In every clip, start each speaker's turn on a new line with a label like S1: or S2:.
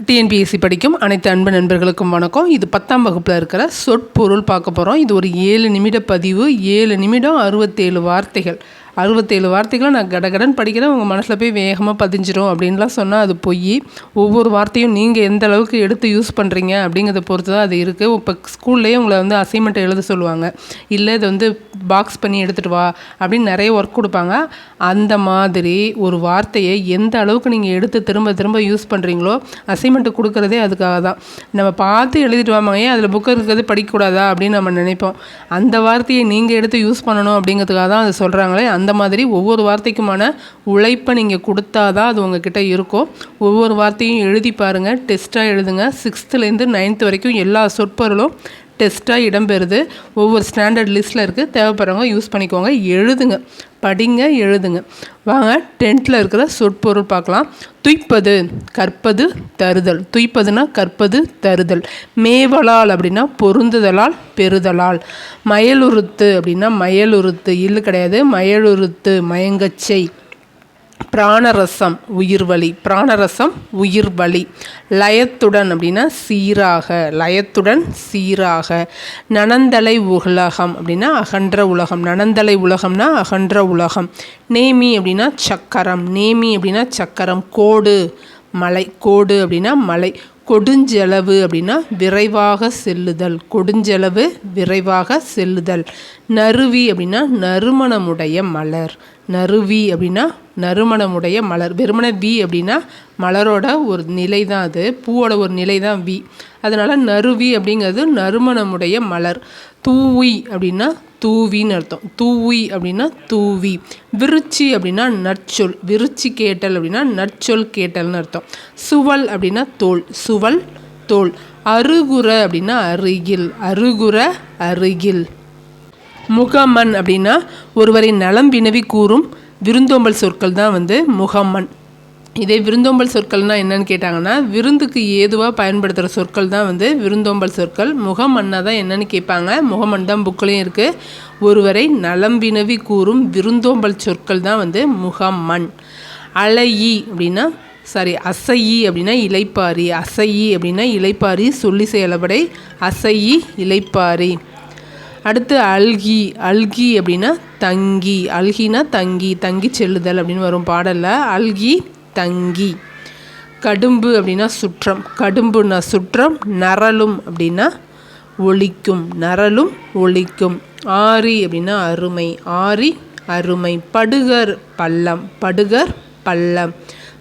S1: TNPSC படிக்கும் அனைத்து அன்பு நண்பர்களுக்கும் வணக்கம். இது பத்தாம் வகுப்பில் இருக்கிற சொற்பொருள் பார்க்க போகிறோம் இது ஒரு ஏழு நிமிட பதிவு. ஏழு நிமிடம் அறுபத்தேழு வார்த்தைகள். அறுபத்தேழு வார்த்தைகளும் நான் கடகடன் படிக்கிறேன். உங்கள் மனசில் போய் வேகமாக பதிஞ்சிரும் அப்படின்லாம் சொன்னால் அது பொய். ஒவ்வொரு வார்த்தையும் நீங்கள் எந்த அளவுக்கு எடுத்து யூஸ் பண்ணுறீங்க அப்படிங்கிறத பொறுத்து தான் அது இருக்குது இப்போ ஸ்கூல்லேயே உங்களை வந்து அசைன்மெண்ட் எழுத சொல்லுவாங்க. இல்லை இதை வந்து பாக்ஸ் பண்ணி எடுத்துகிட்டு வா அப்படின்னு நிறைய ஒர்க் கொடுப்பாங்க. அந்த மாதிரி ஒரு வார்த்தையை எந்த அளவுக்கு நீங்கள் எடுத்து திரும்ப திரும்ப யூஸ் பண்ணுறீங்களோ அசைன்மெண்ட்டு கொடுக்குறதே அதுக்காக தான். நம்ம பார்த்து எழுதிட்டு வாமாங்க ஏன் அதில் புக்கு இருக்கிறது படிக்கக்கூடாதா அப்படின்னு நம்ம நினைப்போம். அந்த வார்த்தையை நீங்கள் எடுத்து யூஸ் பண்ணணும் அப்படிங்கிறதுக்காக தான் அது சொல்கிறாங்களே அந்த மாதிரி ஒவ்வொரு வார்த்தைக்குமான உழைப்பை நீங்கள் கொடுத்தா தான் அது உங்ககிட்ட இருக்கும் ஒவ்வொரு வார்த்தையும் எழுதி பாருங்கள் டெஸ்ட்டாக எழுதுங்க. சிக்ஸ்த்துலேருந்து நைன்த்து வரைக்கும் எல்லா சொற்பொருளும் டெஸ்ட்டாக இடம்பெறுது ஒவ்வொரு ஸ்டாண்டர்ட் லிஸ்ட்டில் இருக்குது தேவைப்படுறவங்க யூஸ் பண்ணிக்கோங்க. எழுதுங்க. படிங்க எழுதுங்க. வாங்க டென்த்தில் இருக்கிற சொற்பொருள் பார்க்கலாம். துய்ப்பது கற்பது தருதல். துய்ப்பதுனா கற்பது தருதல். மேவலால் அப்படின்னா பொருந்துதலால் பெறுதலால். மயலுறுத்து அப்படின்னா மயலுறுத்து. இல்லு கிடையாது. மயலுறுத்து மயங்கச்சை. பிராணரசம் உயிர்வழி பிராணரசம் உயிர் வலி லயத்துடன் அப்படின்னா சீராக. லயத்துடன் சீராக. நனந்தலை உலகம் அப்படின்னா அகன்ற உலகம். நனந்தலை உலகம்னா அகன்ற உலகம். நேமி அப்படின்னா சக்கரம். நேமி அப்படின்னா சக்கரம். கோடு மலை. கோடு அப்படின்னா மலை. கொடுஞ்செலவு அப்படின்னா விரைவாக செல்லுதல். கொடுஞ்செலவு விரைவாக செல்லுதல். நறுவி அப்படின்னா நறுமணமுடைய மலர். நறுவி அப்படின்னா நறுமணமுடைய மலர். வெறுமனை வி அப்படின்னா மலரோட ஒரு நிலை தான் அது. பூவோட ஒரு நிலை தான் வி அதனால் நறுவி அப்படிங்கிறது நறுமணமுடைய மலர். தூவி அப்படின்னா தூவின்னு அர்த்தம். தூவி அப்படின்னா தூவி. விருச்சி அப்படின்னா நற்சொல். விருச்சி கேட்டல் அப்படின்னா நற்சொல் கேட்டல்னு அர்த்தம். சுவல் அப்படின்னா தோல். சுவல் தோல். அருகுற அப்படின்னா அருகில். அருகுற அருகில். முகமன் அப்படின்னா ஒருவரின் நலம் வினவி கூறும் விருந்தோம்பல் சொற்கள் தான் வந்து முகம்மன். இதே விருந்தோம்பல் சொற்கள்னால் என்னன்னு கேட்டாங்கன்னா விருந்துக்கு ஏதுவாக பயன்படுத்துகிற சொற்கள் தான் வந்து விருந்தோம்பல் சொற்கள். முகமன்னா தான் என்னன்னு கேட்பாங்க. முகமன் தான் புக்கிலையும் இருக்குது ஒருவரை நலம் வினவி கூறும் விருந்தோம்பல் சொற்கள் தான் வந்து முகம்மன். அலையி அப்படின்னா சாரி அசையி அப்படின்னா இலைப்பாரி அசையி அப்படின்னா இலைப்பாரி சொல்லி செயலபடை அசையி இலைப்பாரி அடுத்து அல்கி அல்கி அப்படின்னா தங்கி அல்கினா தங்கி தங்கி செல்லுதல் அப்படின்னு வரும் பாடலில். அல்கி தங்கி. கடும்பு அப்படின்னா சுற்றம். கடும்புனா சுற்றம் நரலும் அப்படின்னா ஒழிக்கும் நரலும் ஒழிக்கும் ஆரி அப்படின்னா அருமை. ஆரி அருமை. படுகர் பள்ளம். படுகர் பள்ளம்.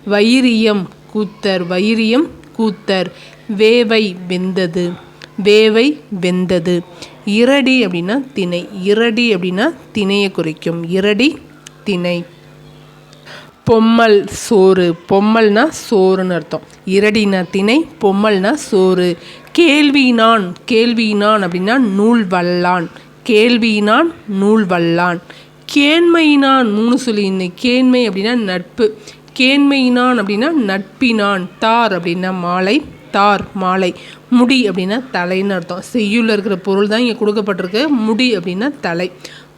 S1: வைரியம் கூத்தர். வைரியம் கூத்தர். வேவை வெந்தது. வேவை வெந்தது. இரடி அப்படின்னா திணை. இரடி அப்படின்னா திணையை குறிக்கும். இரடி திணை. பொம்மல் சோறு. பொம்மல்னா சோறுன்னு அர்த்தம். இரடினா திணை பொம்மல்னா சோறு. கேள்வினான் கேள்வினான் அப்படின்னா நூல் வல்லான். கேள்வியினான் நூல் வல்லான். கேண்மையினான் மூணு சொல்லி கேண்மை அப்படின்னா நட்பு. கேண்மையினான் அப்படின்னா நட்பினான். தார் அப்படின்னா மாலை. தார் மாலை முடி அப்படின்னா தலைன்னு அர்த்தம். செய்யுள்ள இருக்கிற பொருள் தான் இங்கே கொடுக்கப்பட்டிருக்கு. முடி அப்படின்னா தலை.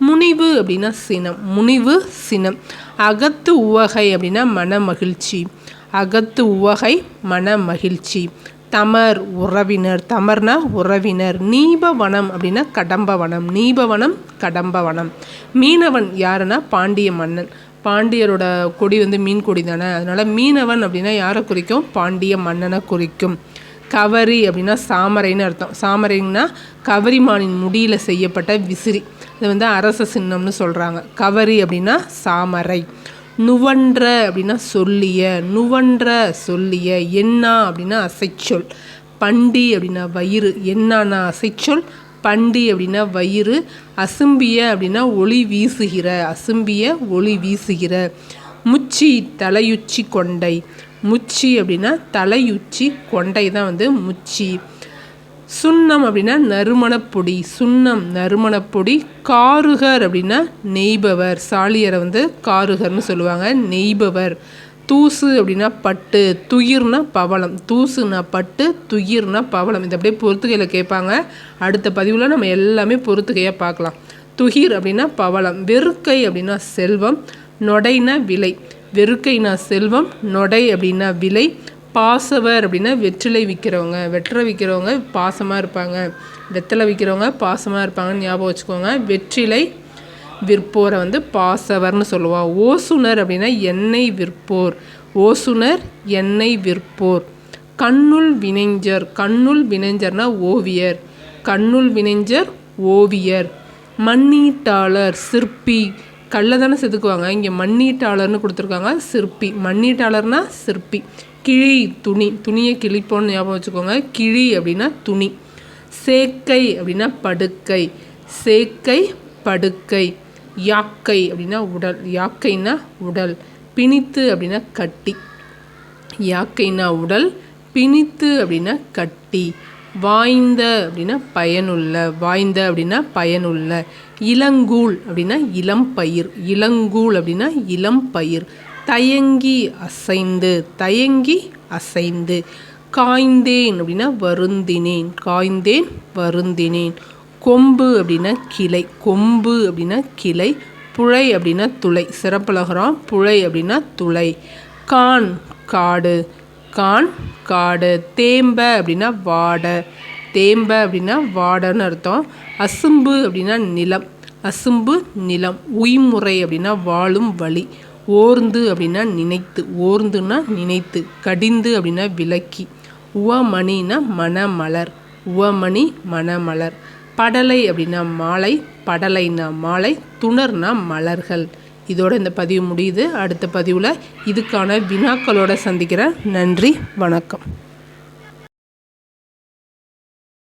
S1: முனிவு அப்படின்னா சினம். முனிவு சினம். அகத்து உவகை அப்படின்னா மன மகிழ்ச்சி அகத்து உவகை மன மகிழ்ச்சி தமர் உறவினர். தமர்னா உறவினர். நீபவனம் அப்படின்னா கடம்பவனம். நீபவனம் கடம்பவனம். மீனவன் யாருன்னா பாண்டிய மன்னன். பாண்டியரோட கொடி வந்து மீன் கொடி தானே? அதனால் மீனவன் அப்படின்னா யாரை குறிக்கும்? பாண்டிய மன்னனை குறிக்கும். கவரி அப்படின்னா சாமரைன்னு அர்த்தம். சாமரைன்னா கவரிமானின் முடியில் செய்யப்பட்ட விசிறி. இது வந்து அரச சின்னம்னு சொல்கிறாங்க கவரி அப்படின்னா சாமரை. நுவன்ற அப்படின்னா சொல்லிய. நுவன்ற சொல்லிய. என்னா அப்படின்னா அசைச்சொல். பண்டி அப்படின்னா வயிறு. என்னான்னா அசைச்சொல். பண்டி அப்படின்னா வயிறு அசும்பிய அப்படின்னா ஒளி வீசுகிற அசும்பிய ஒளி வீசுகிற. முச்சி தலையுச்சி கொண்டை. முச்சி அப்படின்னா தலையுச்சி கொண்டை தான் வந்து முச்சி. சுண்ணம் அப்படின்னா நறுமணப்பொடி சுண்ணம் நறுமணப்பொடி காருகர் அப்படின்னா நெய்பவர். சாலியரை வந்து காருகர்னு சொல்லுவாங்க. நெய்பவர். தூசு அப்படின்னா பட்டு துயிர்னா பவளம். தூசுனா பட்டு துயிர்னா பவளம். இது அப்படியே பொறுத்துகையில் கேட்பாங்க. அடுத்த பதிவில் நம்ம எல்லாமே பொறுத்துகையாக பார்க்கலாம். துகிர் அப்படின்னா பவளம். வெறுக்கை அப்படின்னா செல்வம். நொடைனா விலை. வெறுக்கைனா செல்வம். நொடை அப்படின்னா விலை. பாசவர் அப்படின்னா வெற்றிலை விற்கிறவங்க. வெற்றிலை விற்கிறவங்க பாசமாக இருப்பாங்க. வெத்தலை விற்கிறவங்க பாசமாக இருப்பாங்கன்னு ஞாபகம் வச்சுக்கோங்க. வெற்றிலை விற்போரை வந்து பாசவர்னு சொல்லுவாள் ஓசுனர் அப்படின்னா எண்ணெய் விற்போர். ஓசுனர் எண்ணெய் விற்போர். கண்ணுள் வினைஞர். கண்ணுள் வினைஞர்னா ஓவியர். கண்ணுள் வினைஞர் ஓவியர். மண்ணீட்டாளர் சிற்பி. கல்லை தானே செதுக்குவாங்க. இங்கே மண்ணீட்டாளர்னு கொடுத்துருக்காங்க. சிற்பி. மண்ணீட்டாளர்னா சிற்பி. கிழி துணி. துணியை கிழிப்போன்னு ஞாபகம் வச்சுக்கோங்க. கிழி அப்படின்னா துணி. சேக்கை அப்படின்னா படுக்கை. சேக்கை படுக்கை. யாக்கை அப்படின்னா உடல். யாக்கைன்னா உடல். பிணித்து அப்படின்னா கட்டி. யாக்கைனா உடல். பிணித்து அப்படின்னா கட்டி. வாய்ந்த அப்படின்னா பயனுள்ள. வாய்ந்த அப்படின்னா பயனுள்ள. இளங்கூழ் அப்படின்னா இளம் பயிர் இளங்கூழ் அப்படின்னா இளம் பயிர் தயங்கி அசைந்து. தயங்கி அசைந்து. காய்ந்தேன் அப்படின்னா வருந்தினேன். காய்ந்தேன் வருந்தினேன். கொம்பு அப்படின்னா கிளை கொம்பு அப்படின்னா கிளை புழை அப்படின்னா துளை சிறப்பலகரம் புழை அப்படின்னா துளை. கான் காடு கான் காடு. தேம்ப அப்படின்னா வாடை தேம்ப அப்படின்னா வாடைன்னு அர்த்தம். அசும்பு அப்படின்னா நிலம் அசும்பு நிலம். உய்முறை அப்படின்னா வாழும் வழி ஓர்ந்து அப்படின்னா நினைத்து ஓர்ந்துன்னா நினைத்து கடிந்து அப்படின்னா விளக்கி. உவமணின்னா மணமலர் உவமணி மணமலர் படலை அப்படின்னா மாலை படலைனா மாலை துணர்னா மலர்கள். இதோட இந்த பதிவு முடியுது. அடுத்த பதிவில் இதுக்கான வினாக்களோட சந்திக்கிறேன். நன்றி வணக்கம்.